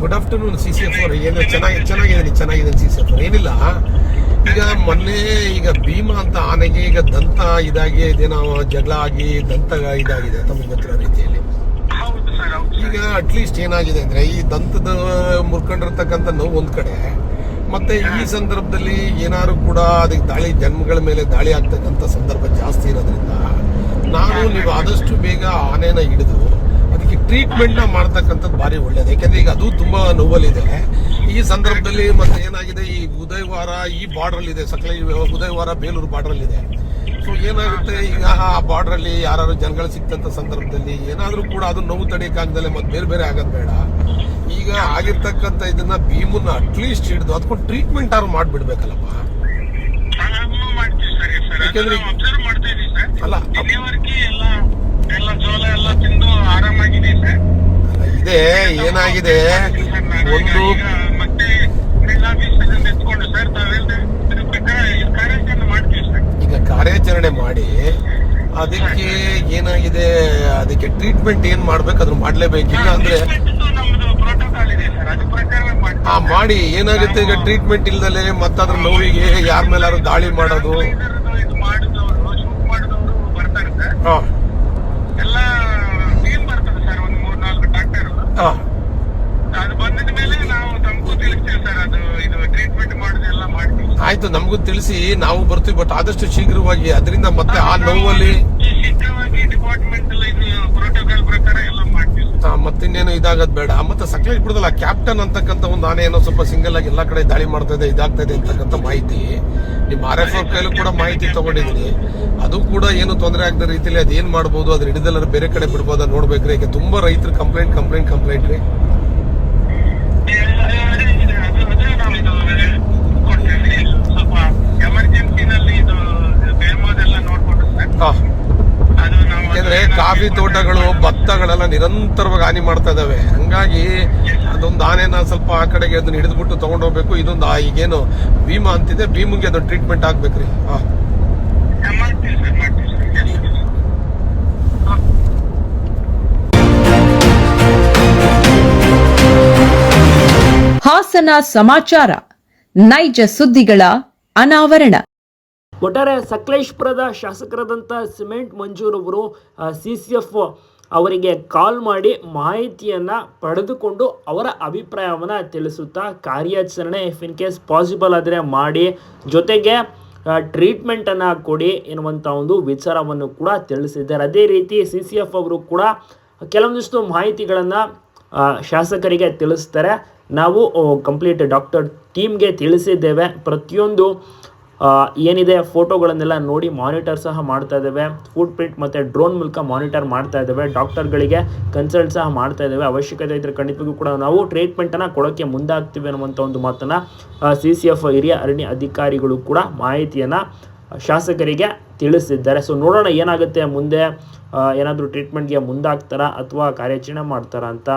Good afternoon C C F ಅವ್ರು ಏನು ಚೆನ್ನಾಗಿ ಚೆನ್ನಾಗಿದ್ದೀನಿ ಚೆನ್ನಾಗಿದೆ ಸಿ ಸಿ ಎಫ್ ಅವ್ರು ಏನಿಲ್ಲ. ಈಗ ಮೊನ್ನೆ ಈಗ ಭೀಮಾ ಅಂತ ಆನೆಗೆ ಈಗ ದಂತ ಇದಾಗಿ ಇದೇನೋ ಜಗಳ ಆಗಿ ದಂತ ಇದಾಗಿದೆ ತಮಗೆ ಗೊತ್ತಿರೋ ರೀತಿಯಲ್ಲಿ. ಈಗ ಅಟ್ಲೀಸ್ಟ್ ಏನಾಗಿದೆ ಅಂದರೆ ಈ ದಂತದ ಮುರ್ಕೊಂಡಿರ್ತಕ್ಕಂಥ ನೋವು ಒಂದು ಕಡೆ ಮತ್ತೆ ಈ ಸಂದರ್ಭದಲ್ಲಿ ಏನಾದ್ರು ಕೂಡ ಅದಕ್ಕೆ ದಾಳಿ ಜನ್ಮಗಳ ಮೇಲೆ ದಾಳಿ ಆಗ್ತಕ್ಕಂಥ ಸಂದರ್ಭ ಜಾಸ್ತಿ ಇರೋದ್ರಿಂದ ನಾನು ನೀವು ಆದಷ್ಟು ಬೇಗ ಆನೆನ ಹಿಡಿದು ಅದಕ್ಕೆ ಟ್ರೀಟ್ಮೆಂಟ್ನ ಮಾಡ್ತಕ್ಕಂಥದ್ದು ಭಾರಿ ಒಳ್ಳೇದು. ಯಾಕಂದ್ರೆ ಈಗ ಅದು ತುಂಬಾ ನೋವಲ್ಲಿದೆ. ಈ ಸಂದರ್ಭದಲ್ಲಿ ಮತ್ತೆ ಏನಾಗಿದೆ? ಈ ಉದಯವಾರ ಈ ಬಾರ್ಡರ್ ಇದೆ ಸಕಲ ಉದಯವಾರ ಬೇಲೂರು ಬಾರ್ಡರ್ ಇದೆ ಸೊ ಏನಾಗುತ್ತೆ? ಈಗ ಆ ಬಾರ್ಡರ್ ಅಲ್ಲಿ ಯಾರು ಜನಗಳು ಸಿಕ್ತಂತ ಸಂದರ್ಭದಲ್ಲಿ ಏನಾದರೂ ಕೂಡ ಅದು ನೋವು ತಡೆಯಕ್ಕಾಗ್ದಲೆ ಮತ್ತೆ ಬೇರೆ ಬೇರೆ ಆಗೋದು ಬೇಡ. ಈಗ ಆಗಿರ್ತಕ್ಕಂಥ ಇದನ್ನ ಭೀಮನ್ನ ಅಟ್ಲೀಸ್ಟ್ ಹಿಡಿದು ಅದಕ್ಕೊಂದು ಟ್ರೀಟ್ಮೆಂಟ್ ಆದ್ರೂ ಮಾಡಿಬಿಡ್ಬೇಕಲ್ಲಪ್ಪ. ಯಾಕೆಂದ್ರೆ- ಅಲ್ಲ ಅಪ್- ಇಲ್ಲಿವರೆಗೆ ಎಲ್ಲ ಎಲ್ಲ ಜೋಳ ಎಲ್ಲ ತಿಂದು ಆರಾಮಾಗಿದೆ ಸರ್ ಇದೆ ಏನಾಗಿದೆ? ಒಂದು ಈಗ ಕಾರ್ಯಾಚರಣೆ ಮಾಡಿ ಅದಕ್ಕೆ ಏನಾಗಿದೆ? ಅದಕ್ಕೆ ಟ್ರೀಟ್ಮೆಂಟ್ ಏನ್ ಮಾಡ್ಬೇಕು? ಅದನ್ನ ಮಾಡ್ಲೇಬೇಕು. ಇಲ್ಲ ಅಂದ್ರೆ ಆ ಮಾಡಿ. ಏನಾಗುತ್ತೆ ಈಗ ಟ್ರೀಟ್ಮೆಂಟ್ ಇಲ್ದಲೆ ಮತ್ತದ್ರ ನೋವಿಗೆ ಯಾರ ಮೇಲಾದ್ರು ದಾಳಿ ಮಾಡೋದು? ಇದ್ರದ್ದು ಇದು ಮಾಡಿದವರು ಶೂಟ್ ಮಾಡಿದವರು ಬರ್ತಾರೆ ಸರ್. ಹಾ ಎಲ್ಲ ಟೀಮ್ ಬರ್ತದೆ ಸರ್ ಒಂದು ಮೂರ್ ನಾಲ್ಕು ಡಾಕ್ಟರ್ ಹಾ ಅದು ಬಂದಿದ ಮೇಲೆ ನಾವು ತಮಗೂ ತಿಳಿಸ್ತೀವಿ ಸರ್ ಅದು ಇದು ಟ್ರೀಟ್ಮೆಂಟ್ ಮಾಡೋದೆಲ್ಲ ಮಾಡ್ತೀವಿ. ಆಯ್ತು ನಮಗೂ ತಿಳಿಸಿ ನಾವು ಬರ್ತೀವಿ ಬಟ್ ಆದಷ್ಟು ಶೀಘ್ರವಾಗಿ ಅದರಿಂದ ಮತ್ತೆ ಆ ನೋವಲ್ಲಿ ಮತ್ತಿನ್ನೇನು ಇದಾಗದ್ ಬೇಡ. ಮತ್ತೆ ಸಕ್ಲೇಶ್ ಬಿಡುದಲ್ಲ. ಕ್ಯಾಪ್ಟನ್ ಅಂತಕ್ಕಂಥ ಒಂದು ಆನೆ ಏನೋ ಸ್ವಲ್ಪ ಸಿಂಗಲ್ ಆಗಿ ಎಲ್ಲಾ ಕಡೆ ದಾಳಿ ಮಾಡ್ತಾ ಇದೆ, ಇದಾಗ್ತಾ ಇದೆ ಅಂತಕ್ಕಂಥ ಮಾಹಿತಿ. ನಿಮ್ಮ ಆರ್ ಎಫ್ ಅವ್ರ ಕೈಲೂ ಕೂಡ ಮಾಹಿತಿ ತಗೊಂಡಿದ್ರಿ ಅದು ಕೂಡ ಏನು ತೊಂದರೆ ಆಗದ ರೀತಿಯಲ್ಲಿ ಅದೇನ್ ಮಾಡ್ಬೋದು, ಅದ್ರ ಹಿಡಿದೆಲ್ಲರೂ ಬೇರೆ ಕಡೆ ಬಿಡ್ಬೋದ ನೋಡ್ಬೇಕ್ರಿ ಈಗ ತುಂಬಾ ರೈತರು ಕಂಪ್ಲೇಂಟ್ ಕಂಪ್ಲೇಂಟ್ ಕಂಪ್ಲೇಂಟ್ ರೀ ಅದೇ ಇದೆ, ಅದು ಅದೇ ನಾವು ಇದು ಕೊಡ್ತೇವೆ ಸ್ವಲ್ಪ ಎಮರ್ಜೆನ್ಸಿನಲ್ಲಿ ಇದು ಬೇಮೋದೆಲ್ಲ ನೋಡ್ಕೊಂಡು ಸರ್ ಹಾ ಅದು ನಾವು ಯಾಕಂದ್ರೆ ಕಾಫಿ ತೋಟಗಳು, ಭತ್ತಗಳೆಲ್ಲ ನಿರಂತರವಾಗಿ ಹಾನಿ ಮಾಡ್ತಾ ಇದ್ದಾವೆ ಹಂಗಾಗಿ ಅದೊಂದು ಆನೆನ ಸ್ವಲ್ಪ ಆ ಕಡೆಗೆ ಅದನ್ನ ಹಿಡಿದ್ಬಿಟ್ಟು ತಗೊಂಡೋಗ್ಬೇಕು ಇದೊಂದು ಈಗೇನು ಭೀಮಾ ಅಂತಿದೆ. ಭೀಮಂಗೆ ಅದು ಟ್ರೀಟ್ಮೆಂಟ್ ಆಗ್ಬೇಕ್ರಿ. ಹಾ ಹಾಸನ ಸಮಾಚಾರ. ನೈಜ ಸುದ್ದಿಗಳ ಅನಾವರಣ. ಒಟ್ಟಾರೆ ಸಕಲೇಶ್ಪುರದ ಶಾಸಕರಾದಂಥ ಸಿಮೆಂಟ್ ಮಂಜೂರವರು ಸಿ ಸಿ ಎಫ್ ಅವರಿಗೆ ಕಾಲ್ ಮಾಡಿ ಮಾಹಿತಿಯನ್ನು ಪಡೆದುಕೊಂಡು ಅವರ ಅಭಿಪ್ರಾಯವನ್ನು ತಿಳಿಸುತ್ತಾ ಕಾರ್ಯಾಚರಣೆ ಇಫ್ ಇನ್ ಕೇಸ್ ಪಾಸಿಬಲ್ ಆದರೆ ಮಾಡಿ, ಜೊತೆಗೆ ಟ್ರೀಟ್ಮೆಂಟನ್ನು ಕೊಡಿ ಎನ್ನುವಂಥ ಒಂದು ವಿಚಾರವನ್ನು ಕೂಡ ತಿಳಿಸಿದ್ದಾರೆ. ಅದೇ ರೀತಿ ಸಿ ಸಿ ಎಫ್ ಅವರು ಕೂಡ ಕೆಲವೊಂದಿಷ್ಟು ಮಾಹಿತಿಗಳನ್ನು ಶಾಸಕರಿಗೆ ತಿಳಿಸ್ತಾರೆ. ನಾವು ಕಂಪ್ಲೀಟ್ ಡಾಕ್ಟರ್ ಟೀಮ್ಗೆ ತಿಳಿಸಿದ್ದೇವೆ. ಪ್ರತಿಯೊಂದು ಏನಿದೆ? ಫೋಟೋಗಳನ್ನೆಲ್ಲ ನೋಡಿ ಮಾನಿಟರ್ ಸಹ ಮಾಡ್ತಾ ಇದ್ದಾವೆ. ಫುಡ್ ಪ್ರಿಂಟ್ ಮತ್ತು ಡ್ರೋನ್ ಮೂಲಕ ಮಾನಿಟರ್ ಮಾಡ್ತಾ ಇದ್ದಾವೆ. ಡಾಕ್ಟರ್ಗಳಿಗೆ ಕನ್ಸಲ್ಟ್ ಸಹ ಮಾಡ್ತಾ ಇದ್ದಾವೆ. ಅವಶ್ಯಕತೆ ಇದ್ದರೆ ಖಂಡಿತವಾಗೂ ಕೂಡ ನಾವು ಟ್ರೀಟ್ಮೆಂಟನ್ನು ಕೊಡೋಕ್ಕೆ ಮುಂದಾಗ್ತೀವಿ ಅನ್ನುವಂಥ ಒಂದು ಮಾತನ್ನು ಸಿ ಸಿ ಎಫ್ ಹಿರಿಯ ಅರಣ್ಯ ಅಧಿಕಾರಿಗಳು ಕೂಡ ಮಾಹಿತಿಯನ್ನು ಶಾಸಕರಿಗೆ ತಿಳಿಸಿದ್ದಾರೆ. ಸೊ ನೋಡೋಣ ಏನಾಗುತ್ತೆ ಮುಂದೆ. ಏನಾದರೂ ಟ್ರೀಟ್ಮೆಂಟ್ಗೆ ಮುಂದಾಗ್ತಾರಾ ಅಥವಾ ಕಾರ್ಯಾಚರಣೆ ಮಾಡ್ತಾರಾ ಅಂತ.